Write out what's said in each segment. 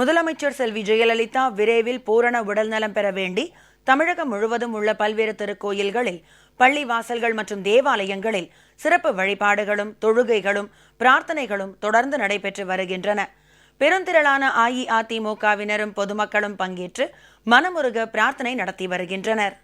முதலமைச்சர் செல்வி ஜெயலலிதா விரைவில் பூரண உடல்நலம் பெற வேண்டி தமிழகம் முழுவதும் உள்ள பல்வேறு திருக்கோயில்களில் பள்ளி வாசல்கள் மற்றும் தேவாலயங்களில் சிறப்பு வழிபாடுகளும் தொழுகைகளும் பிரார்த்தனைகளும் தொடர்ந்து நடைபெற்று வருகின்றன. பெருந்திரளான அஇஅதிமுகவினரும் பொதுமக்களும் பங்கேற்று மனமுருக பிரார்த்தனை நடத்தி வருகின்றனர்.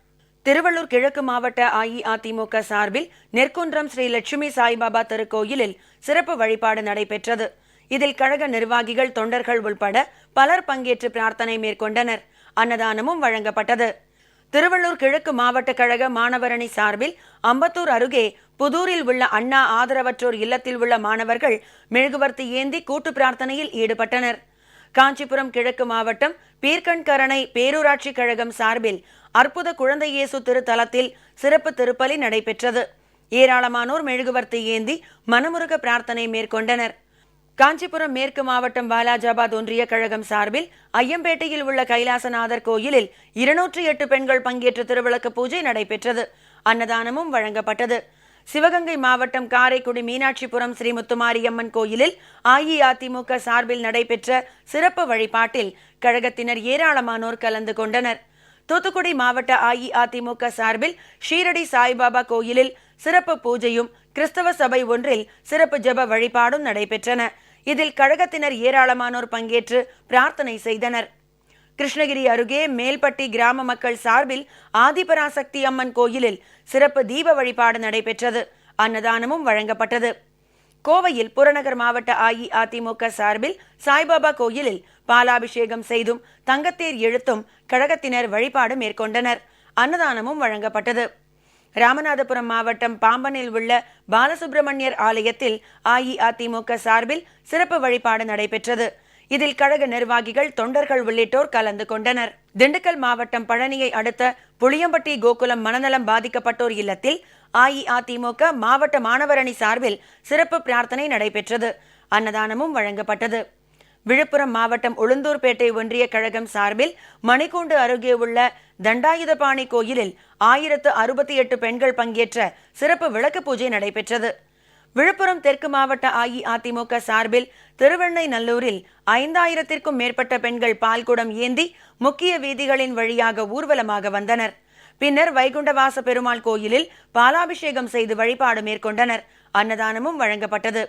திருவள்ளூர் கிழக்கு மாவட்ட அஇஅதிமுக சார்பில் நெற்குன்றம் ஸ்ரீ லட்சுமி சாய்பாபா திருக்கோயிலில் சிறப்பு வழிபாடு நடைபெற்றது. இதில் கழக நிர்வாகிகள் தொண்டர்கள் உள்பட பலர் பங்கேற்று பிரார்த்தனை மேற்கொண்டனர். அன்னதானமும் வழங்கப்பட்டது. திருவள்ளூர் கிழக்கு மாவட்ட கழக மாணவரணி சார்பில் அம்பத்தூர் அருகே புதூரில் உள்ள அண்ணா ஆதரவற்றோர் இல்லத்தில் உள்ள மாணவர்கள் மெழுகுவர்த்தி ஏந்தி கூட்டு பிரார்த்தனையில் ஈடுபட்டனர். காஞ்சிபுரம் கிழக்கு மாவட்டம் பீர்கண்கரணை பேரூராட்சி கழகம் சார்பில் அற்புத குழந்தை இயேசு திருத்தலத்தில் சிறப்பு திருப்பலி நடைபெற்றது. ஏராளமானோர் மெழுகுவர்த்தி ஏந்தி மனமுருக பிரார்த்தனை மேற்கொண்டனர். காஞ்சிபுரம் மேற்கு மாவட்டம் வாலாஜாபாத் ஒன்றிய கழகம் சார்பில் ஐயம்பேட்டையில் உள்ள கைலாசநாதர் கோயிலில் இருநூற்றி எட்டு பெண்கள் பங்கேற்ற திருவிளக்கு பூஜை நடைபெற்றது. அன்னதானமும் வழங்கப்பட்டது. சிவகங்கை மாவட்டம் காரைக்குடி மீனாட்சிபுரம் ஸ்ரீ முத்துமாரியம்மன் கோயிலில் அஇஅதிமுக சார்பில் நடைபெற்ற சிறப்பு வழிபாட்டில் கழகத்தினர் ஏராளமானோர் கலந்து கொண்டனர். தூத்துக்குடி மாவட்ட அஇஅதிமுக சார்பில் ஷீரடி சாய்பாபா கோயிலில் சிறப்பு பூஜையும் கிறிஸ்தவ சபை ஒன்றில் சிறப்பு ஜெப வழிபாடும் நடைபெற்றன. இதில் கழகத்தினர் ஏராளமானோர் பங்கேற்று பிரார்த்தனை செய்தனர். கிருஷ்ணகிரி அருகே மேல்பட்டி கிராம மக்கள் சார்பில் ஆதிபராசக்தி அம்மன் கோயிலில் சிறப்பு தீப வழிபாடு நடைபெற்றது. அன்னதானமும் வழங்கப்பட்டது. கோவையில் புறநகர் மாவட்ட அஇஅதிமுக சார்பில் சாய்பாபா கோயிலில் பாலாபிஷேகம் செய்தும் தங்கத்தேர் இழுத்தும் கழகத்தினர் வழிபாடு மேற்கொண்டனர். அன்னதானமும் வழங்கப்பட்டது. ராமநாதபுரம் மாவட்டம் பாம்பனில் உள்ள பாலசுப்பிரமணியர் ஆலயத்தில் அஇஅதிமுக சார்பில் சிறப்பு வழிபாடு நடைபெற்றது. இதில் கழக நிர்வாகிகள் தொண்டர்கள் உள்ளிட்டோர் கலந்து கொண்டனர். திண்டுக்கல் மாவட்டம் பழனியை அடுத்த புளியம்பட்டி கோகுலம் மனநலம் பாதிக்கப்பட்டோர் இல்லத்தில் அஇஅதிமுக மாவட்ட மாணவரணி சார்பில் சிறப்பு பிரார்த்தனை நடைபெற்றது. அன்னதானமும் வழங்கப்பட்டது. விழுப்புரம் மாவட்டம் உளுந்தூர்பேட்டை ஒன்றிய கழகம் சார்பில் மணிக்கூண்டு அருகே உள்ள தண்டாயுதபாணி கோயிலில் ஆயிரத்து அறுபத்தி எட்டு பெண்கள் பங்கேற்ற சிறப்பு விளக்கு பூஜை நடைபெற்றது. விழுப்புரம் தெற்கு மாவட்ட அஇஅதிமுக சார்பில் திருவெண்ணை நல்லூரில் ஐந்தாயிரத்திற்கும் மேற்பட்ட பெண்கள் பால்குடம் ஏந்தி முக்கிய வீதிகளின் வழியாக ஊர்வலமாக வந்தனர். பின்னர் வைகுண்டவாச பெருமாள் கோயிலில் பாலாபிஷேகம் செய்து வழிபாடு மேற்கொண்டனர். அன்னதானமும் வழங்கப்பட்டது.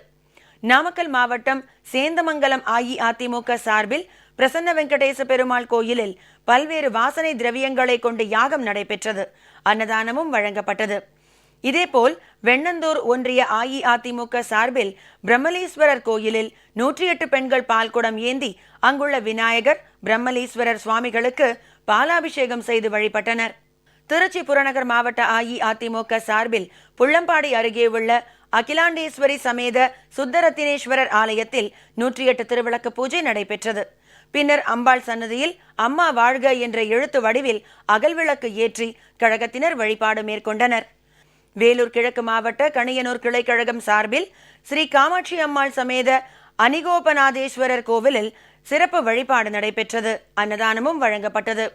நாமக்கல் மாவட்டம் சேந்தமங்கலம் அஇஅதிமுக சார்பில் பிரசன்ன வெங்கடேச பெருமாள் கோயிலில் பல்வேறு வாசனை திரவியங்களை கொண்டு யாகம் நடைபெற்றது. அன்னதானமும் வழங்கப்பட்டது. இதேபோல் வெண்ணந்தூர் ஒன்றிய அஇஅதிமுக சார்பில் பிரம்மலீஸ்வரர் கோயிலில் நூற்றி எட்டு பெண்கள் பால்குடம் ஏந்தி அங்குள்ள விநாயகர் பிரம்மலீஸ்வரர் சுவாமிகளுக்கு பாலாபிஷேகம் செய்து வழிபட்டனர். திருச்சி புறநகர் மாவட்ட அஇஅதிமுக சார்பில் புள்ளம்பாடி அருகே உள்ள அகிலாண்டேஸ்வரி சமேத சுத்தரத்தினேஸ்வரர் ஆலயத்தில் நூற்றி எட்டு திருவிளக்கு பூஜை நடைபெற்றது. பின்னர் அம்பாள் சன்னதியில் அம்மா வாழ்க என்ற எழுத்து வடிவில் அகல்விளக்கு ஏற்றி கழகத்தினர் வழிபாடு மேற்கொண்டனர். வேலூர் கிழக்கு மாவட்ட கணியனூர் கிளைக்கழகம் சார்பில் ஸ்ரீ காமாட்சி அம்மாள் சமேத அனிகோபநாதேஸ்வரர் கோவிலில் சிறப்பு வழிபாடு நடைபெற்றது. அன்னதானமும் வழங்கப்பட்டது.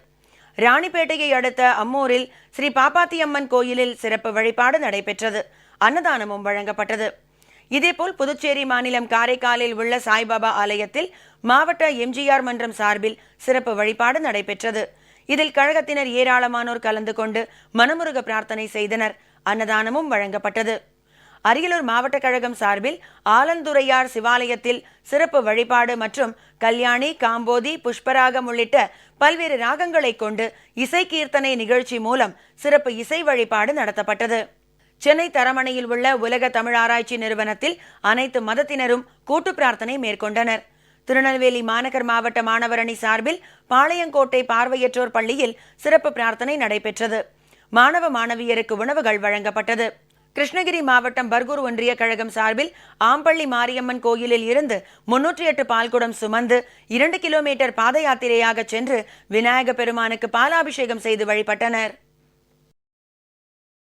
ராணிப்பேட்டையை அடுத்த அம்மூரில் ஸ்ரீ பாப்பாத்தியம்மன் கோயிலில் சிறப்பு வழிபாடு நடைபெற்றது. அன்னதானமும் வழங்கப்பட்டது. இதேபோல் புதுச்சேரி மாநிலம் காரைக்காலில் உள்ள சாய்பாபா ஆலயத்தில் மாவட்ட எம்ஜிஆர் மன்றம் சார்பில் சிறப்பு வழிபாடு நடைபெற்றது. இதில் கழகத்தினர் ஏராளமானோர் கலந்து கொண்டு மனமுருக பிரார்த்தனை செய்தனர். அன்னதானமும் வழங்கப்பட்டது. அரியலூர் மாவட்ட கழகம் சார்பில் ஆலந்துறையார் சிவாலயத்தில் சிறப்பு வழிபாடு மற்றும் கல்யாணி காம்போதி புஷ்பராகம் உள்ளிட்ட பல்வேறு ராகங்களை கொண்டு இசை கீர்த்தனை நிகழ்ச்சி மூலம் சிறப்பு இசை வழிபாடு நடத்தப்பட்டது. சென்னை தரமணையில் உள்ள உலக தமிழ் ஆராய்ச்சி நிறுவனத்தில் அனைத்து மதத்தினரும் கூட்டு பிரார்த்தனை மேற்கொண்டனர். திருநெல்வேலி மாநகர் மாவட்ட மாணவரணி சார்பில் பாளையங்கோட்டை பார்வையற்றோர் பள்ளியில் சிறப்பு பிரார்த்தனை நடைபெற்றது. மாணவ மாணவியருக்கு உணவுகள் வழங்கப்பட்டது. கிருஷ்ணகிரி மாவட்டம் பர்கூர் ஒன்றிய கழகம் சார்பில் ஆம்பள்ளி மாரியம்மன் கோயிலில் இருந்து முன்னூற்றி எட்டு பால்குடம் சுமந்து இரண்டு கிலோமீட்டர் பாத யாத்திரையாக சென்று விநாயக பெருமானுக்கு பாலாபிஷேகம் செய்து வழிபட்டனர்.